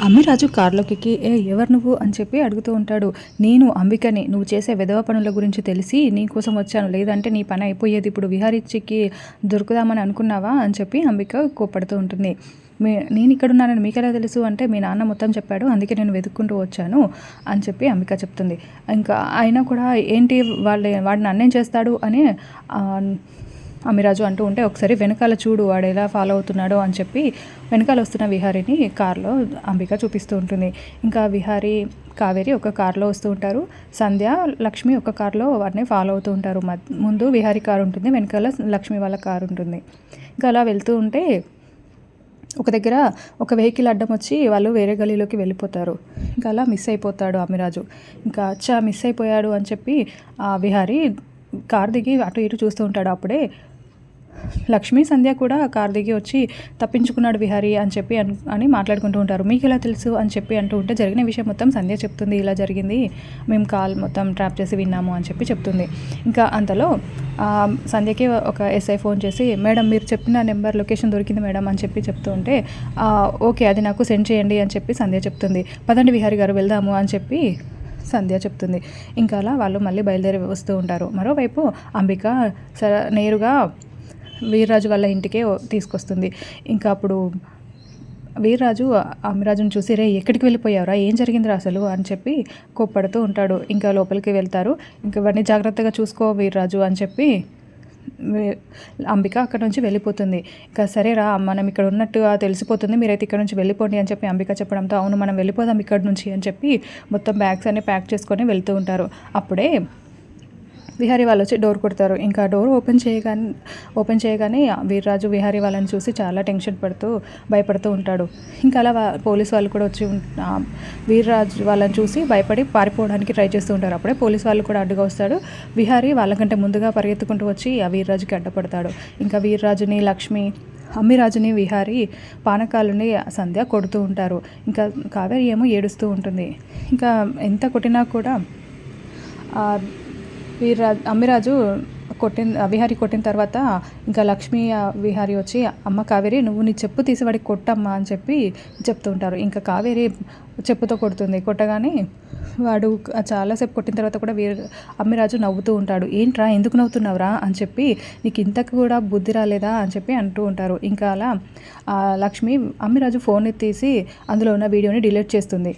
అమ్మిరాజు కార్లోకి ఏ ఎవరు నువ్వు? అని చెప్పి అడుగుతూ ఉంటాడు. నేను అంబికని నువ్వు చేసే విధవ పనుల గురించి తెలిసి నీ కోసం వచ్చాను. లేదంటే నీ పని అయిపోయేది ఇప్పుడు విహారీచికి దొరుకుదామని అనుకున్నావా? అని చెప్పి అంబిక కోపడుతూ ఉంటుంది. మీ నేను ఇక్కడ ఉన్నానని మీకెలా తెలుసు? అంటే మీ నాన్న మొత్తం చెప్పాడు. అందుకే నేను వెతుక్కుంటూ వచ్చాను అని చెప్పి అంబిక చెప్తుంది. ఇంకా అయినా కూడా ఏంటి? వాళ్ళ వాడిని అన్నేం చేస్తాడు? అని అమిరాజు అంటూ ఉంటే ఒకసారి వెనకాల చూడు వాడు ఎలా ఫాలో అవుతున్నాడో అని చెప్పి వెనకాల వస్తున్న విహారీని కార్లో అంబిక చూపిస్తూ ఉంటుంది. ఇంకా విహారీ కావేరి ఒక కార్లో వస్తూ ఉంటారు. సంధ్య లక్ష్మి ఒక కార్లో వారిని ఫాలో అవుతూ ఉంటారు. ముందు విహారీ కారు ఉంటుంది వెనకాల లక్ష్మి వాళ్ళ కారు ఉంటుంది. ఇంకా అలా వెళ్తూ ఉంటే ఒక దగ్గర ఒక వెహికల్ అడ్డం వచ్చి వాళ్ళు వేరే గలీలోకి వెళ్ళిపోతారు. ఇంకా అలా మిస్ అయిపోతాడు అమిరాజు. ఇంకా అచ్చా మిస్ అయిపోయాడు అని చెప్పి ఆ విహారీ కార్ దిగి అటు ఇటు చూస్తూ ఉంటాడు. అప్పుడే లక్ష్మీ సంధ్య కూడా కార్ దిగి వచ్చి తప్పించుకున్నాడు విహారీ అని చెప్పి అని మాట్లాడుకుంటూ ఉంటారు. మీకు ఎలా తెలుసు? అని చెప్పి అంటూ ఉంటే జరిగిన విషయం మొత్తం సంధ్య చెప్తుంది. ఇలా జరిగింది. మేము కాల్ మొత్తం ట్రాప్ చేసి విన్నాము అని చెప్పి చెప్తుంది. ఇంకా అంతలో సంధ్యకి ఒక ఎస్ఐ ఫోన్ చేసి మేడం మీరు చెప్పిన నెంబర్ లొకేషన్ దొరికింది మేడం అని చెప్పి చెప్తూ ఉంటే ఓకే అది నాకు సెండ్ చేయండి అని చెప్పి సంధ్య చెప్తుంది. పదండి విహారీ గారు వెళ్దాము అని చెప్పి సంధ్య చెప్తుంది. ఇంకా అలా వాళ్ళు మళ్ళీ బయలుదేరి వస్తూ ఉంటారు. మరోవైపు అంబిక స నేరుగా వీర్రాజు వాళ్ళ ఇంటికే తీసుకొస్తుంది. ఇంకా అప్పుడు వీర్రాజు అమిరాజును చూసి రే ఎక్కడికి వెళ్ళిపోయావురా? ఏం జరిగిందిరా అసలు? అని చెప్పి కోప్పడుతూ ఉంటాడు. ఇంకా లోపలికి వెళ్తారు. ఇంకా ఇవన్నీ జాగ్రత్తగా చూసుకో వీర్రాజు అని చెప్పి అంబిక అక్కడ నుంచి వెళ్ళిపోతుంది. ఇంకా సరేరా మనం ఇక్కడ ఉన్నట్టుగా తెలిసిపోతుంది. మీరైతే ఇక్కడ నుంచి వెళ్ళిపోండి అని చెప్పి అంబిక చెప్పడంతో అవును మనం వెళ్ళిపోదాం ఇక్కడ నుంచి అని చెప్పి మొత్తం బ్యాగ్స్ అన్ని ప్యాక్ చేసుకొని వెళ్తూ ఉంటారు. అప్పుడే విహారీ వాళ్ళు వచ్చి డోర్ కొడతారు. ఇంకా డోర్ ఓపెన్ చేయగానే ఓపెన్ చేయగానే వీర్రాజు విహారీ వాళ్ళని చూసి చాలా టెన్షన్ పడుతూ భయపడుతూ ఉంటాడు. ఇంకా అలా పోలీస్ వాళ్ళు కూడా వచ్చి వీర్రాజు వాళ్ళని చూసి భయపడి పారిపోవడానికి ట్రై చేస్తూ ఉంటారు. అప్పుడే పోలీస్ వాళ్ళు కూడా అడ్డుగా వస్తాడు. విహారీ వాళ్ళకంటే ముందుగా పరిగెత్తుకుంటూ వచ్చి ఆ వీర్రాజుకి అడ్డపడతాడు. ఇంకా వీర్రాజుని లక్ష్మి అమ్మిరాజుని విహారి పానకాలని సంధ్య కొడుతూ ఉంటారు. ఇంకా కావేరి ఏమో ఏడుస్తూ ఉంటుంది. ఇంకా ఎంత కొట్టినా కూడా వీర్రాజు అమ్మిరాజు కొట్టిన విహారీ కొట్టిన తర్వాత ఇంకా లక్ష్మీ విహారీ వచ్చి అమ్మ కావేరి నువ్వు నీ చెప్పు తీసి వాడికి కొట్టమ్మా అని చెప్పి చెప్తూ ఉంటారు ఇంకా కావేరి చెప్పుతో కొడుతుంది. కొట్టగానే వాడు చాలాసేపు కొట్టిన తర్వాత కూడా వీర అమ్మిరాజు నవ్వుతూ ఉంటాడు. ఏంట్రా ఎందుకు నవ్వుతున్నావురా? అని చెప్పి నీకు ఇంతకు కూడా బుద్ధి రాలేదా? అని చెప్పి అంటూ ఉంటారు. ఇంకా అలా లక్ష్మి అమ్మిరాజు ఫోన్ తీసి అందులో ఉన్న వీడియోని డిలీట్ చేస్తుంది.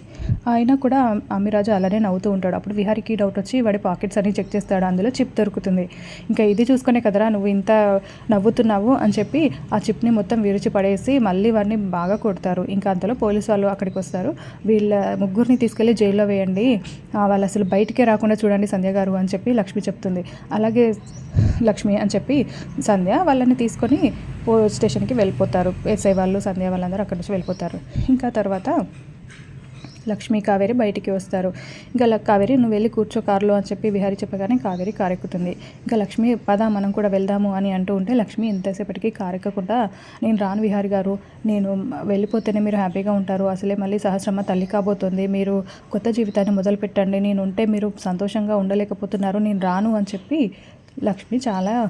అయినా కూడా అమ్మిరాజు అలానే నవ్వుతూ ఉంటాడు. అప్పుడు విహారికి డౌట్ వచ్చి వాడి పాకెట్స్ అన్ని చెక్ చేస్తాడు. అందులో చిప్ దొరుకుతుంది. ఇంకా ఇది చూసుకునే కదరా నువ్వు ఇంత నవ్వుతున్నావు? అని చెప్పి ఆ చిప్ని మొత్తం విరిచి పడేసి మళ్ళీ వాడిని బాగా కొడతారు. ఇంకా అంతలో పోలీసు వాళ్ళు అక్కడికి వస్తారు. వీళ్ళ ముగ్గురిని తీసుకెళ్ళి జైల్లో వేయండి. వాళ్ళు అసలు బయటికే రాకుండా చూడండి సంధ్య గారు అని చెప్పి లక్ష్మి చెప్తుంది. అలాగే లక్ష్మి అని చెప్పి సంధ్య వాళ్ళని తీసుకొని పోలీస్ స్టేషన్కి వెళ్ళిపోతారు. ఎస్ఐ వాళ్ళు సంధ్య వాళ్ళందరూ అక్కడి నుంచి వెళ్ళిపోతారు. ఇంకా తర్వాత లక్ష్మి కావేరి బయటికి వస్తారు. ఇంకా కావేరి నువ్వు వెళ్ళి కూర్చో కారులో అని చెప్పి విహారి చెప్పగానే కావేరి కారెక్కుతుంది. ఇంకా లక్ష్మి పద మనం కూడా వెళ్దాము అని అంటూ ఉంటే లక్ష్మి ఎంతసేపటికి కారెక్కకుండా నేను రాను విహారి గారు నేను వెళ్ళిపోతేనే మీరు హ్యాపీగా ఉంటారు. అసలే మళ్ళీ సహస్రమ తల్లి కాబోతుంది. మీరు కొత్త జీవితాన్ని మొదలు పెట్టండి నేను ఉంటే మీరు సంతోషంగా ఉండలేకపోతున్నారు. నేను రాను అని చెప్పి లక్ష్మి చాలా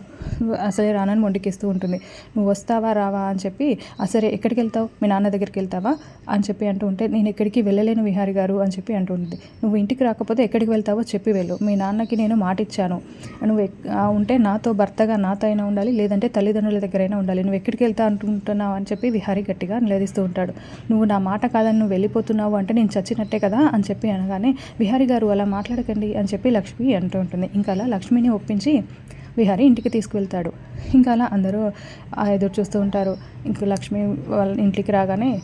అసలే రానని మొండికిస్తూ ఉంటుంది. నువ్వు వస్తావా రావా? అని చెప్పి అసలే ఎక్కడికి వెళ్తావు? మీ నాన్న దగ్గరికి వెళ్తావా? అని చెప్పి అంటూ ఉంటే నేను ఎక్కడికి వెళ్ళలేను విహారి గారు అని చెప్పి అంటూ ఉంటుంది. నువ్వు ఇంటికి రాకపోతే ఎక్కడికి వెళ్తావో చెప్పి వెళ్ళు. మీ నాన్నకి నేను మాట ఇచ్చాను నువ్వు ఎక్- ఉంటే నాతో భర్తగా నాతో అయినా ఉండాలి లేదంటే తల్లిదండ్రుల దగ్గరైనా ఉండాలి. నువ్వు ఎక్కడికి వెళ్తా అంటుంటున్నావు? అని చెప్పి విహారి గట్టిగా నిలదీస్తూ ఉంటాడు. నువ్వు నా మాట కాదని నువ్వు వెళ్ళిపోతున్నావు అంటే నేను చచ్చినట్టే కదా? అని చెప్పి అనగానే విహారి గారు అలా మాట్లాడకండి అని చెప్పి లక్ష్మి అంటూ ఉంటుంది. ఇంకా అలా లక్ష్మిని ఒప్పించి విహారి ఇంటికి తీసుకువెళ్తాడు. ఇంకా అలా అందరూ ఆ ఎదురు చూస్తూ ఉంటారు. ఇంకా లక్ష్మి వాళ్ళ ఇంటికి రాగానే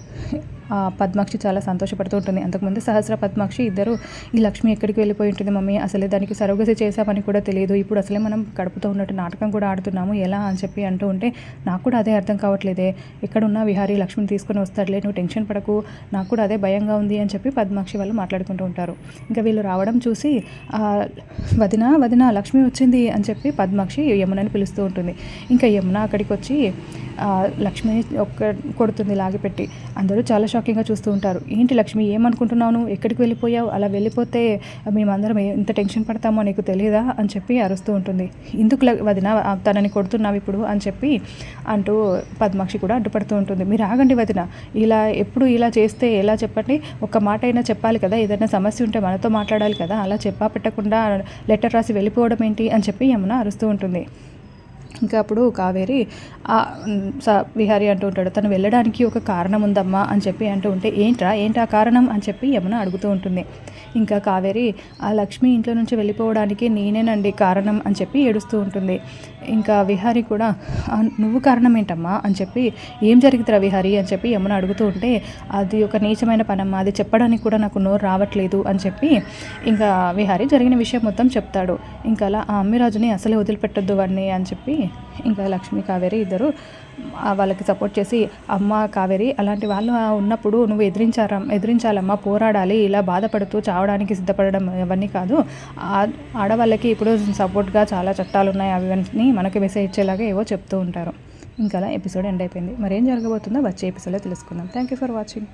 పద్మాక్షి చాలా సంతోషపడుతూ ఉంటుంది. అంతకుముందు సహస్ర పద్మాక్షి ఇద్దరు ఈ లక్ష్మి ఎక్కడికి వెళ్ళిపోయి ఉంటుంది మమ్మీ? అసలే దానికి సరోగసి చేశామని కూడా తెలియదు. ఇప్పుడు అసలే మనం కడుపుతో ఉన్నట్టు నాటకం కూడా ఆడుతున్నాము. ఎలా అని చెప్పి అంటూ ఉంటే నాకు కూడా అదే అర్థం కావట్లేదే. ఎక్కడున్నా విహారీ లక్ష్మిని తీసుకొని వస్తాడులే నువ్వు టెన్షన్ పడకు. నాకు కూడా అదే భయంగా ఉంది అని చెప్పి పద్మాక్షి వాళ్ళు మాట్లాడుకుంటూ ఉంటారు. ఇంకా వీళ్ళు రావడం చూసి వదిన వదిన లక్ష్మి వచ్చింది అని చెప్పి పద్మాక్షి యమునని పిలుస్తూ ఉంటుంది. ఇంకా యమున అక్కడికి వచ్చి లక్ష్మిని ఒక్క కొడుతుంది లాగిపెట్టి అందరూ చాలా షాకింగ్గా చూస్తూ ఉంటారు. ఏంటి లక్ష్మి ఏమనుకుంటున్నావు ఎక్కడికి వెళ్ళిపోయావు? అలా వెళ్ళిపోతే మేమందరం ఎంత టెన్షన్ పడతామో నీకు తెలియదా అని చెప్పి అరుస్తూ ఉంటుంది. ఎందుకు వదిన తనని కొడుతున్నావు ఇప్పుడు? అని చెప్పి అంటూ పద్మాక్షి కూడా అడ్డుపడుతూ ఉంటుంది. మీరు ఆగండి వదిన ఇలా ఎప్పుడు ఇలా చేస్తే ఎలా చెప్పండి? ఒక మాట అయినా చెప్పాలి కదా ఏదైనా సమస్య ఉంటే మనతో మాట్లాడాలి కదా అలా చెప్పా పెట్టకుండా లెటర్ రాసి వెళ్ళిపోవడం ఏంటి? అని చెప్పి యమున అరుస్తూ ఉంటుంది. ఇంకా అప్పుడు కావేరి ఆ, విహారి అంటూ ఉంటాడు. తను వెళ్ళడానికి ఒక కారణం ఉందమ్మా అని చెప్పి అంటూ ఉంటే ఏంట్రా? ఏంటి ఆ కారణం? అని చెప్పి యమున అడుగుతూ ఉంటుంది. ఇంకా కావేరి ఆ లక్ష్మి ఇంట్లో నుంచి వెళ్ళిపోవడానికి నేనేనండి కారణం అని చెప్పి ఏడుస్తూ ఉంటుంది. ఇంకా విహారి కూడా నువ్వు కారణం ఏంటమ్మా అని చెప్పి ఏం జరిగిద్దిరా విహారి? అని చెప్పి యమున అడుగుతూ ఉంటే అది ఒక నీచమైన పనమ్మా అది చెప్పడానికి కూడా నాకు నోరు రావట్లేదు అని చెప్పి ఇంకా విహారి జరిగిన విషయం మొత్తం చెప్తాడు. ఇంకా అలా ఆ అమ్మిరాజుని అసలే వదిలిపెట్టొద్దు వాడిని అని చెప్పి ఇంకా లక్ష్మి కావేరి ఇద్దరు వాళ్ళకి సపోర్ట్ చేసి అమ్మ కావేరి అలాంటి వాళ్ళు ఉన్నప్పుడు నువ్వు ఎదిరించారా ఎదిరించాలమ్మా పోరాడాలి ఇలా బాధపడుతూ రావడానికి సిద్ధపడడం అవన్నీ కాదు. ఆడవాళ్ళకి ఇప్పుడు సపోర్ట్గా చాలా చట్టాలు ఉన్నాయి అవన్నీ మనకి మెసేజ్ ఇచ్చేలాగా ఏవో చెప్తూ ఉంటారు. ఇంకా అలా ఎపిసోడ్ ఎండ్ అయిపోయింది. మరి ఏం జరగబోతుందో వచ్చే ఎపిసోడ్లో తెలుసుకుందాం. Thank you for watching.